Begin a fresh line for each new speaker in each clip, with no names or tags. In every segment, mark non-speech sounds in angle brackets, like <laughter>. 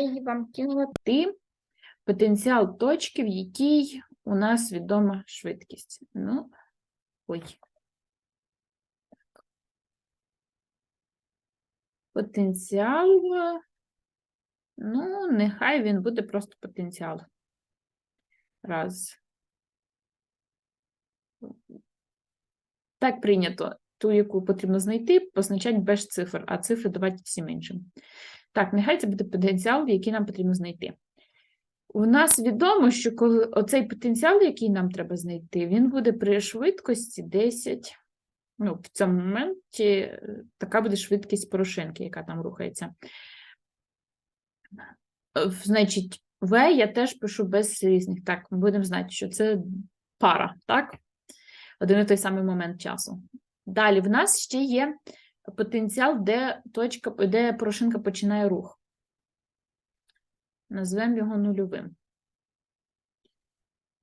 ідеї вам кинути потенціал точки, в якій у нас відома швидкість. Ну, ой. Потенціал, ну, нехай він буде просто потенціал. Раз. Так прийнято. Ту, яку потрібно знайти, позначати без цифр, а цифри давати всім іншим. Так, нехай це буде потенціал, який нам потрібно знайти. У нас відомо, що коли оцей потенціал, який нам треба знайти, він буде при швидкості 10. Ну, в цьому моменті е, така буде швидкість порошинки, яка там рухається. Е, Значить, В я теж пишу без різних. Так, ми будемо знати, що це пара, так? Один і той самий момент часу. Далі в нас ще є потенціал, де точка, де порошинка починає рух. Назвемо його нульовим.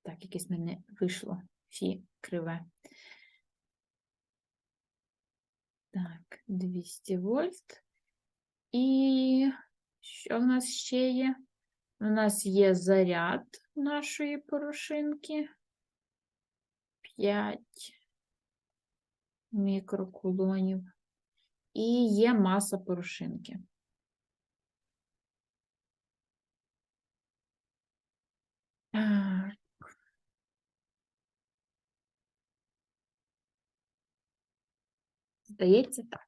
Так, якесь мене вийшло фі криве. Так, 200 вольт. І що в нас ще є? У нас є заряд нашої порошинки. 5 мікрокулонів. І є маса порошинки. Здається, так.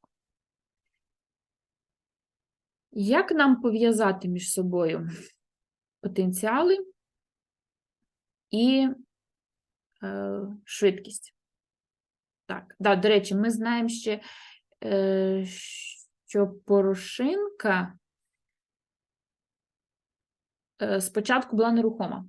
Як нам пов'язати між собою потенціали і е, швидкість? Так, да, до речі, ми знаємо ще, що порошинка е, спочатку була нерухома.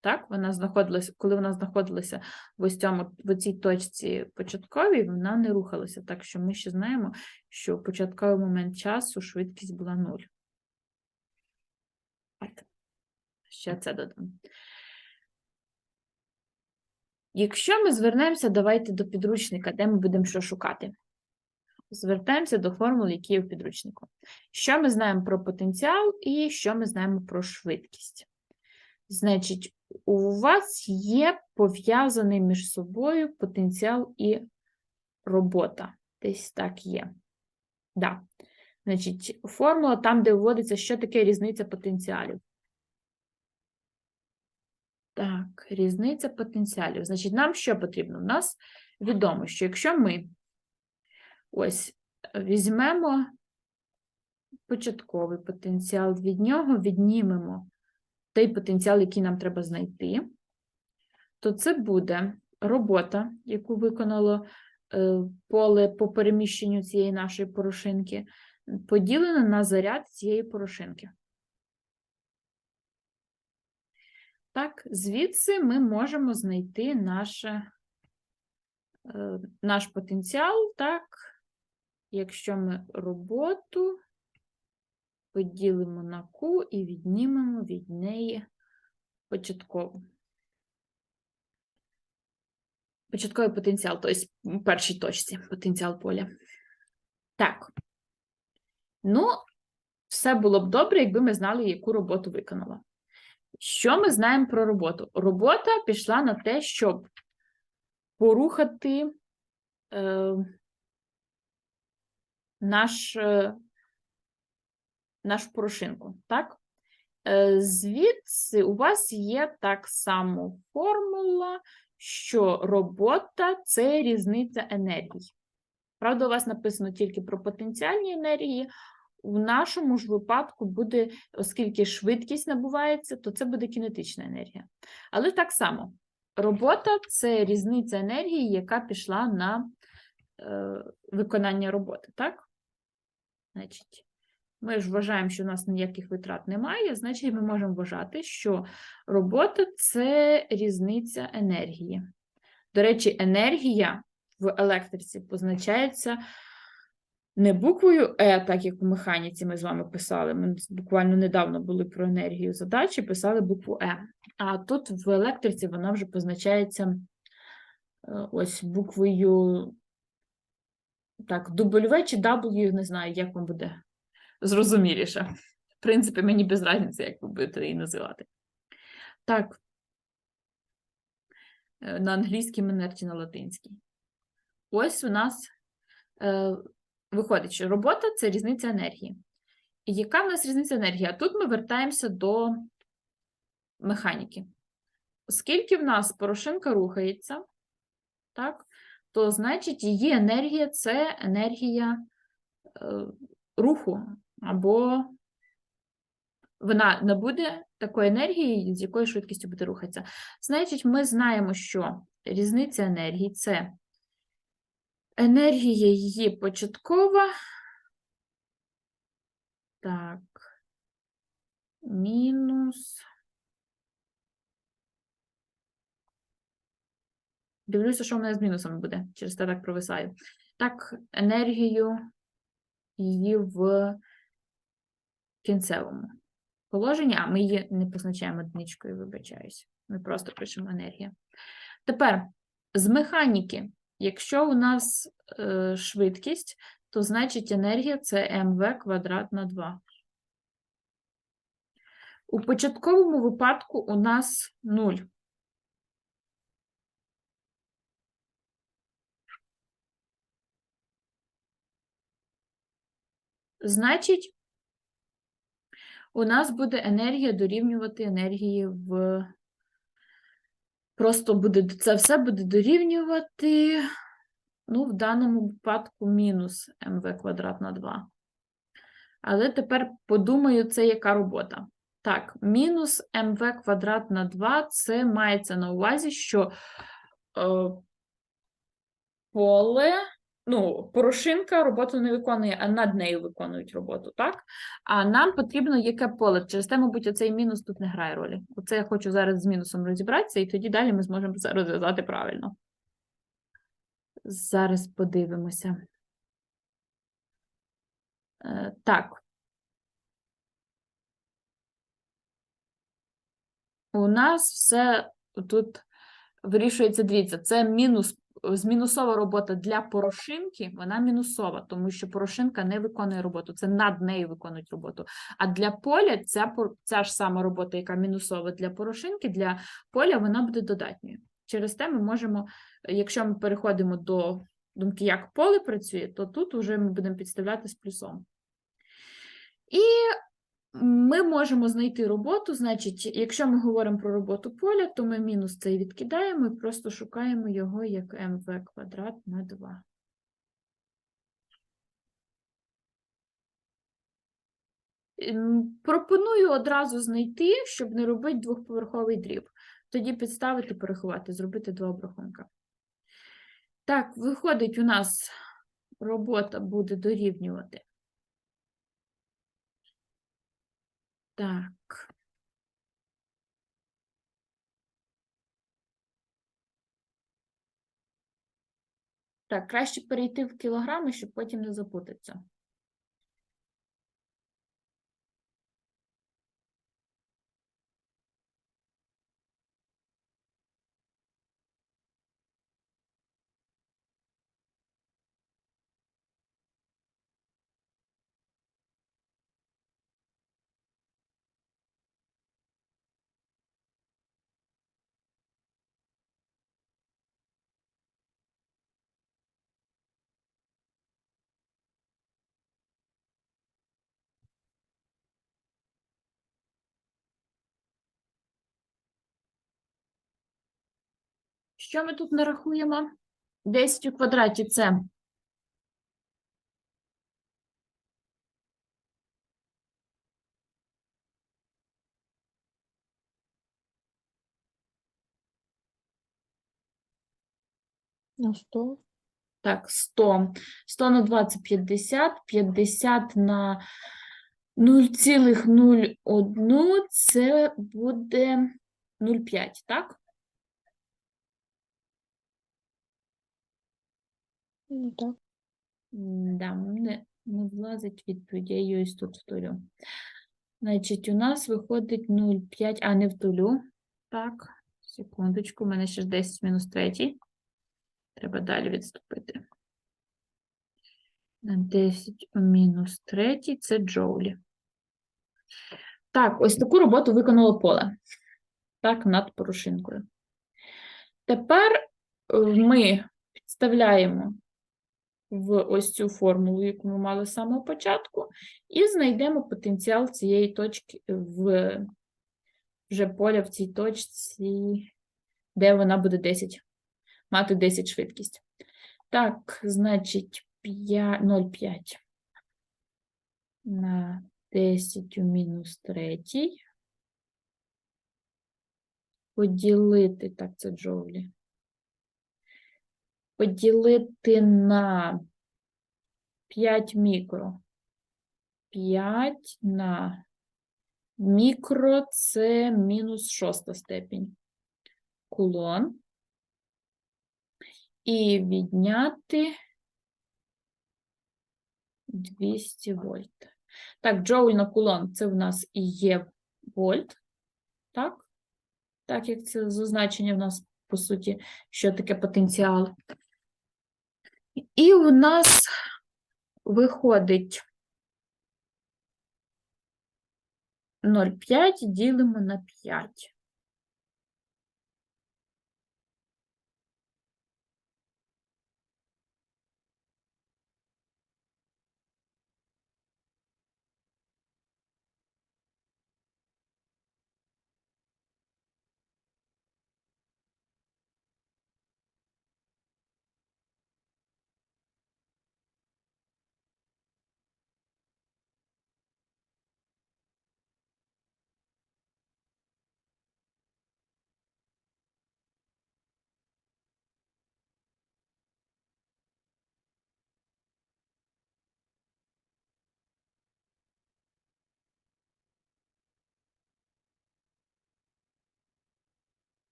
Так, вона знаходилася, коли вона знаходилася в ось цьому, в цій точці початковій, вона не рухалася. Так що ми ще знаємо, що в початковий момент часу швидкість була 0. Так, ще це додам. Якщо ми звернемося, давайте до підручника, де ми будемо що шукати. Звертаємося до формул, які є в підручнику. Що ми знаємо про потенціал і що ми знаємо про швидкість? Значить, у вас є пов'язаний між собою потенціал і робота. Десь так є. Да. Значить, формула там, де вводиться, що таке різниця потенціалів. Так, різниця потенціалів. Значить, нам що потрібно? У нас відомо, що якщо ми ось візьмемо початковий потенціал, від нього віднімемо той потенціал, який нам треба знайти, то це буде робота, яку виконало е, поле по переміщенню цієї нашої порошинки, поділена на заряд цієї порошинки. Так, звідси ми можемо знайти наше, е, наш потенціал, так, якщо ми роботу поділимо на Q і віднімемо від неї початкову. Початковий потенціал, тобто в першій точці потенціал поля. Так. Ну, все було б добре, якби ми знали, яку роботу виконала. Що ми знаємо про роботу? Робота пішла на те, щоб порухати е, наш, е, нашу порошинку. Так? Е, звідси у вас є так само формула, що робота це різниця енергії. Правда, у вас написано тільки про потенціальні енергії, у нашому ж випадку буде, оскільки швидкість набувається, то це буде кінетична енергія. Але так само, робота це різниця енергії, яка пішла на е, виконання роботи. так? Значить, ми ж вважаємо, що у нас ніяких витрат немає, значить, ми можемо вважати, що робота це різниця енергії. До речі, енергія в електриці позначається не буквою Е, так як у механіці ми з вами писали. Ми буквально недавно були про енергію задачі, писали букву Е. А тут в електриці вона вже позначається е, ось буквою так, W чи W, не знаю, як вам буде зрозуміліше. В принципі, мені без різниці, як ви будете її називати. Так. Е, На англійській манер чи на латинській. Ось у нас е, виходить, що робота це різниця енергії. І яка в нас різниця енергії? А тут ми вертаємося до механіки. Оскільки в нас порошинка рухається, так, то значить її енергія це енергія е, руху, або вона не буде такої енергії, з якою швидкістю буде рухатися. Значить, ми знаємо, що різниця енергії це енергія її початкова. Так, мінус. Дивлюся, що в мене з мінусами буде, через те так провисаю. Так, енергію її в кінцевому положенні, а ми її не позначаємо одиничкою, вибачаюсь. Ми просто пишемо енергія. Тепер з механіки, якщо у нас е, швидкість, то значить енергія це МВ квадрат на 2. У початковому випадку у нас 0. Значить, у нас буде енергія дорівнювати енергії в. Просто буде це все буде дорівнювати, ну, в даному випадку мінус МВ квадрат на 2. Але тепер подумаю, це яка робота. Так, мінус МВ квадрат на 2 це мається на увазі, що е, поле ну, порошинка роботу не виконує, а над нею виконують роботу, так? А нам потрібно яке поле. Через те, мабуть, оцей мінус тут не грає ролі. Оце я хочу зараз з мінусом розібратися, і тоді далі ми зможемо це розв'язати правильно. Зараз подивимося. Е, так. У нас все тут вирішується, дивіться, це мінус мінусова робота для порошинки, вона мінусова, тому що порошинка не виконує роботу, це над нею виконують роботу. А для поля ця, ця ж сама робота, яка мінусова для порошинки, для поля вона буде додатньою. Через те ми можемо, якщо ми переходимо до думки, як поле працює, то тут вже ми будемо підставляти з плюсом. І ми можемо знайти роботу, значить, якщо ми говоримо про роботу поля, то ми мінус цей відкидаємо і просто шукаємо його як МВ квадрат на 2. Ем, пропоную одразу знайти, щоб не робити двохповерховий дріб. Тоді підставити, порахувати, зробити два обрахунка. Так, виходить, у нас робота буде дорівнювати Так. Так, краще перейти в кілограми, щоб потім не запутатися. Що ми тут нарахуємо? 10 у квадраті це.
На 100.
Так, 100. 100 на 20 – 50. 50 на 0,01 – це буде 0,5, так?
Ну так.
Да, не, не влазить відповідь, я її ось тут втулю. Значить, у нас виходить 0,5, а не втулю. Так, секундочку, у мене ще ж 10 мінус 3. Треба далі відступити. 10 у мінус 3 це джоулі. Так, ось таку роботу виконало поле. Так, над порошинкою. Тепер е, ми підставляємо в ось цю формулу, яку ми мали з самого початку, і знайдемо потенціал цієї точки в вже поля в цій точці, де вона буде 10, мати 10 швидкість. Так, значить, 0,5 на 10 у мінус третій. Поділити, так, це джоулі. Поділити на 5 мікро. 5 на мікро це мінус шоста степінь. Кулон. І відняти 200 вольт. Так, джоуль на кулон це в нас і є вольт. Так? Так, як це зазначення в нас, по суті, що таке потенціал. І у нас виходить 0,5 ділимо на 5.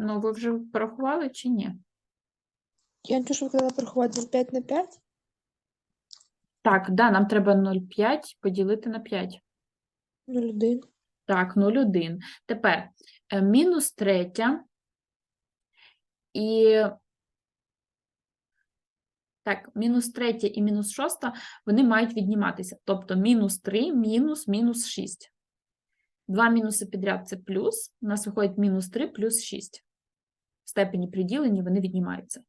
Ну, ви вже порахували чи ні?
Я не що коли порахувати 5 на 5.
Так, да, нам треба 0,5 поділити на 5.
0,1.
Так, 0,1. Тепер е, мінус третя і так, мінус третя і мінус шоста, вони мають відніматися. Тобто мінус 3, мінус, мінус 6. Два мінуси підряд – це плюс. У нас виходить мінус 3 плюс 6. В степені приділені вони віднімаються.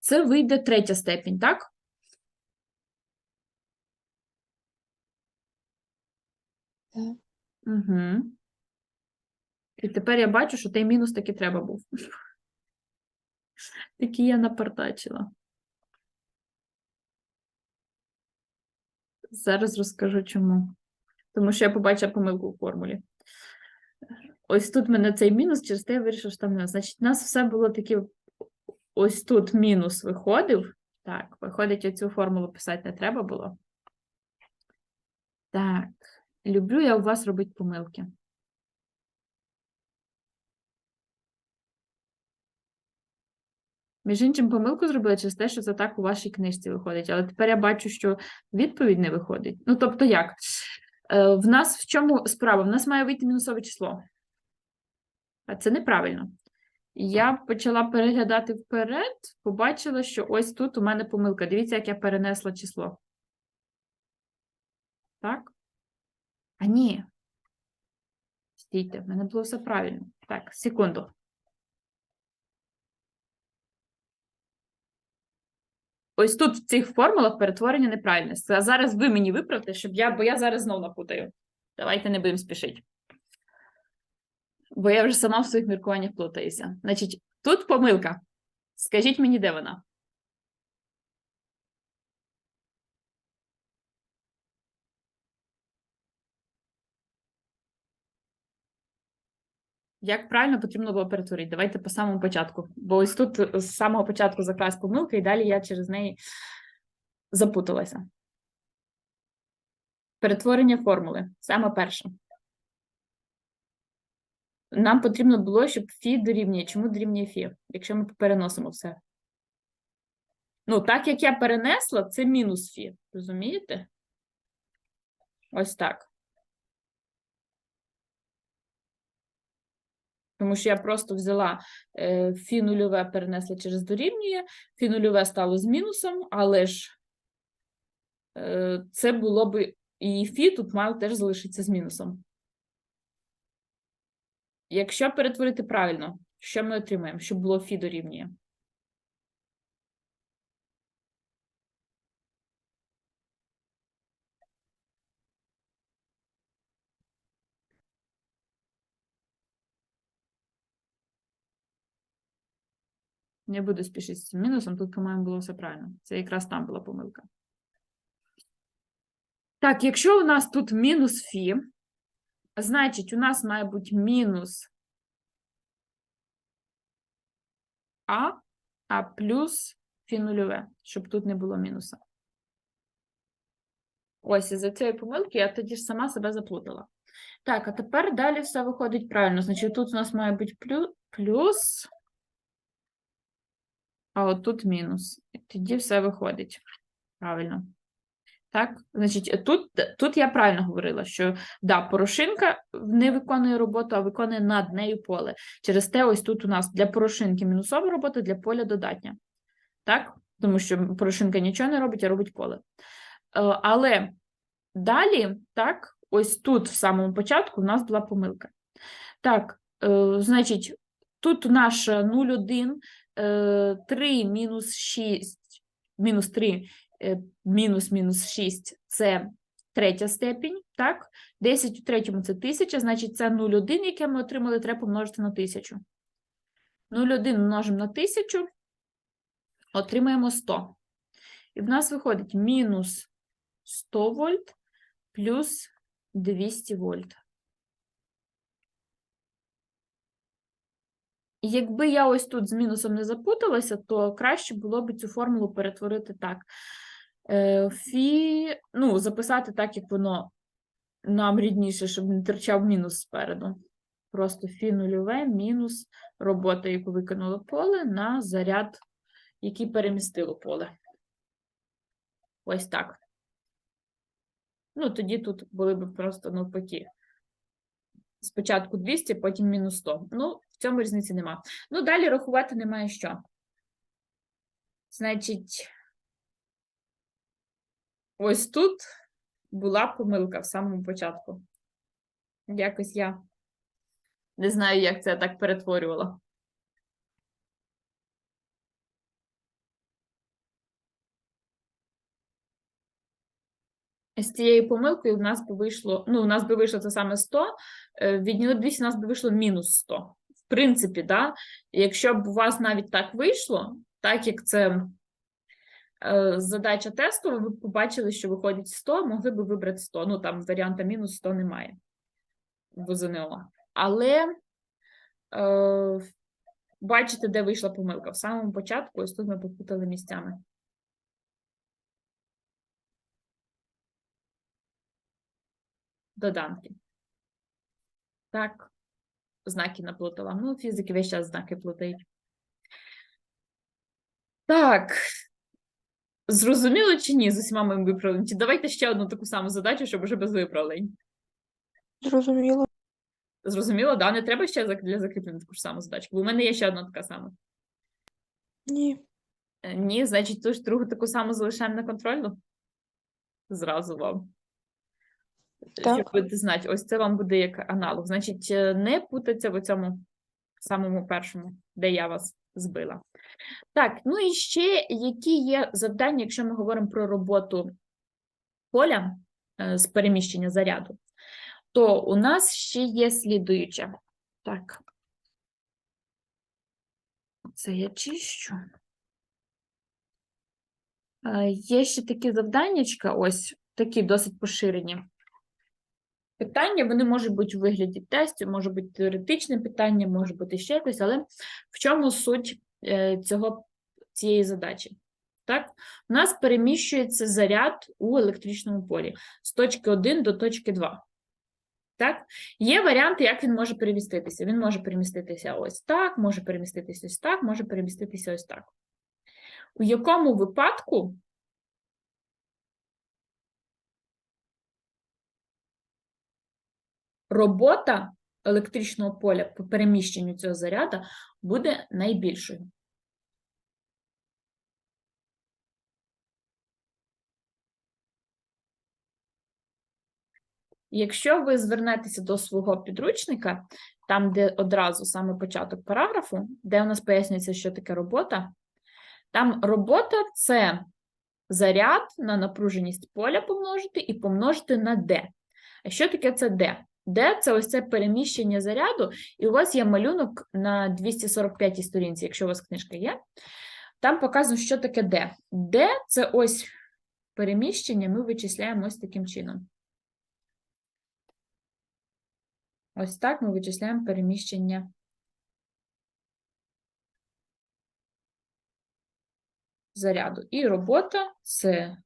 Це вийде третя степінь, так?
Так.
Угу. І тепер я бачу, що той мінус таки треба був. <laughs> Такий я напартачила. Зараз розкажу чому. Тому що я побачила помилку у формулі. Ось тут в мене цей мінус, через те я вирішила, що там мінус. Значить, у нас все було таке. Ось тут мінус виходив. Так, виходить, оцю формулу писати не треба було. Так, люблю я у вас робити помилки. Між іншим, помилку зробила через те, що це так у вашій книжці виходить. Але тепер я бачу, що відповідь не виходить. Ну, тобто, як? Е, В нас в чому справа? В нас має вийти мінусове число. А це неправильно. Я почала переглядати вперед, побачила, що ось тут у мене помилка. Дивіться, як я перенесла число. Так? А ні. Стійте, в мене було все правильно. Так, секунду. Ось тут в цих формулах перетворення неправильне. А зараз ви мені виправте, щоб я, бо я зараз знов напутаю. Давайте не будемо спішити. Бо я вже сама в своїх міркуваннях плутаюся. Значить, тут помилка. Скажіть мені, де вона? Як правильно потрібно було перетворити? Давайте по самому початку. Бо ось тут з самого початку закрас помилка, і далі я через неї запуталася. Перетворення формули. Саме перше. Нам потрібно було, щоб фі дорівнює. Чому дорівнює фі? Якщо ми переносимо все. Ну, так як я перенесла, це мінус фі. Розумієте? Ось так. Тому що я просто взяла е, фі нульове перенесла через дорівнює, фі нульове стало з мінусом, але ж е, це було би і фі тут мав теж залишитися з мінусом. Якщо перетворити правильно, що ми отримаємо? Щоб було фі дорівнює. Не буду спішити з цим мінусом, тут, по-моєму, було все правильно. Це якраз там була помилка. Так, якщо у нас тут мінус фі, значить, у нас має бути мінус А, а плюс фі нульове, щоб тут не було мінуса. Ось, із-за цієї помилки я тоді ж сама себе заплутала. Так, а тепер далі все виходить правильно. Значить, тут у нас має бути плюс, а от тут мінус. І тоді все виходить. Правильно. Так, значить, тут, тут я правильно говорила, що да, порошинка не виконує роботу, а виконує над нею поле. Через те, ось тут у нас для порошинки мінусова робота, для поля додатня. Так? Тому що порошинка нічого не робить, а робить поле. Е, Але далі, так, ось тут, в самому початку, у нас була помилка. Так, е, значить, тут наш 0,1, е, 3 мінус 6, мінус 3 е, мінус мінус 6 – це третя степінь, так? 10 у третьому – це 1000, значить це 0,1, яке ми отримали, треба помножити на 1000. 0,1 множимо на 1000, отримаємо 100. І в нас виходить мінус 100 вольт плюс 200 вольт. Якби я ось тут з мінусом не запуталася, то краще було б цю формулу перетворити так. Е, Фі, ну, записати так, як воно нам рідніше, щоб не терчав мінус спереду. Просто фі нульове мінус робота, яку виконало поле, на заряд, який перемістило поле. Ось так. Ну, тоді тут були б просто навпаки. Спочатку 200, потім мінус 100. Ну, в цьому різниці нема. Ну, далі рахувати немає що. Значить, ось тут була помилка в самому початку. Якось я не знаю, як це так перетворювала. З цією помилкою в нас би вийшло, ну, у нас би вийшло це саме 100, е, відняли 200, у нас би вийшло мінус 100. В принципі, да, якщо б у вас навіть так вийшло, так як це задача тестова, ви побачили, що виходить 100, могли б вибрати 100. Ну, там варіанта мінус 100 немає в ЗНО. Але е, бачите, де вийшла помилка. В самому початку, ось тут ми попутали місцями. доданки. Так, знаки наплутала. Ну, фізики весь час знаки плутають. Так. Зрозуміло чи ні з усіма моїми виправленнями? Чи давайте ще одну таку саму задачу, щоб уже без виправлень.
Зрозуміло.
Зрозуміло, да? Не треба ще зак- для закріплення таку ж саму задачку. Бо у мене є ще одна така сама.
Ні.
Е, Ні, значить, ту ж другу таку саму залишаємо на контрольну. Зразу вам. Щоб
Так.
будете знати, ось це вам буде як аналог. Значить, е, не путаться в цьому самому першому, де я вас збила. Так, ну і ще які є завдання, якщо ми говоримо про роботу поля е, з переміщення заряду, то у нас ще є слідуюче. Так. Це я чищу. Е, Є ще такі завданнячка, ось такі досить поширені. Питання, вони можуть бути у вигляді тестів, може бути теоретичне питання, може бути ще якось, але в чому суть цього, цієї задачі? Так? У нас переміщується заряд у електричному полі з точки 1 до точки 2. Так? Є варіанти, як він може переміститися. Він може переміститися ось так, може переміститися ось так, може переміститися ось так. У якому випадку робота електричного поля по переміщенню цього заряду буде найбільшою. Якщо ви звернетеся до свого підручника, там, де одразу саме початок параграфу, де у нас пояснюється, що таке робота, там робота це заряд на напруженість поля помножити і помножити на D. А що таке це D? D – це ось це переміщення заряду, і у вас є малюнок на 245 й сторінці, якщо у вас книжка є. Там показано, що таке D. D – це ось переміщення, ми вичисляємо ось таким чином. Ось так ми вичисляємо переміщення заряду. І робота це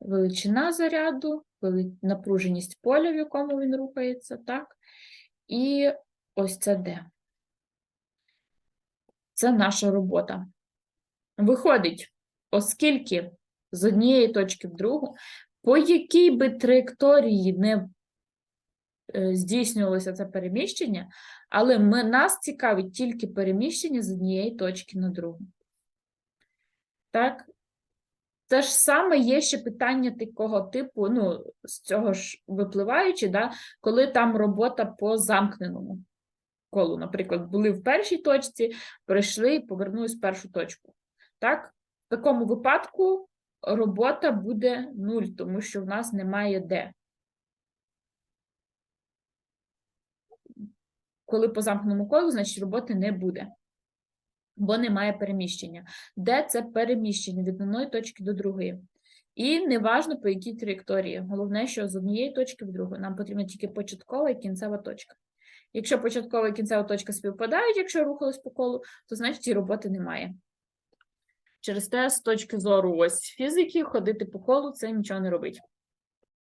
величина заряду, напруженість поля, в якому він рухається, так? І ось це D. Це наша робота. Виходить, оскільки з однієї точки в другу, по якій би траєкторії не здійснювалося це переміщення, але ми, нас цікавить тільки переміщення з однієї точки на другу. Так? Те ж саме є ще питання такого типу, ну, з цього ж випливаючи, да, коли там робота по замкненому колу. Наприклад, були в першій точці, прийшли і повернулись в першу точку. Так? В такому випадку робота буде 0, тому що в нас немає де. Коли по замкненому колу, значить роботи не буде, бо немає переміщення. Де це переміщення від одної точки до другої. І неважно по якій траєкторії. Головне, що з однієї точки в другу. Нам потрібна тільки початкова і кінцева точка. Якщо початкова і кінцева точка співпадають, якщо рухались по колу, то значить і роботи немає. Через те, з точки зору ось фізики, ходити по колу це нічого не робить.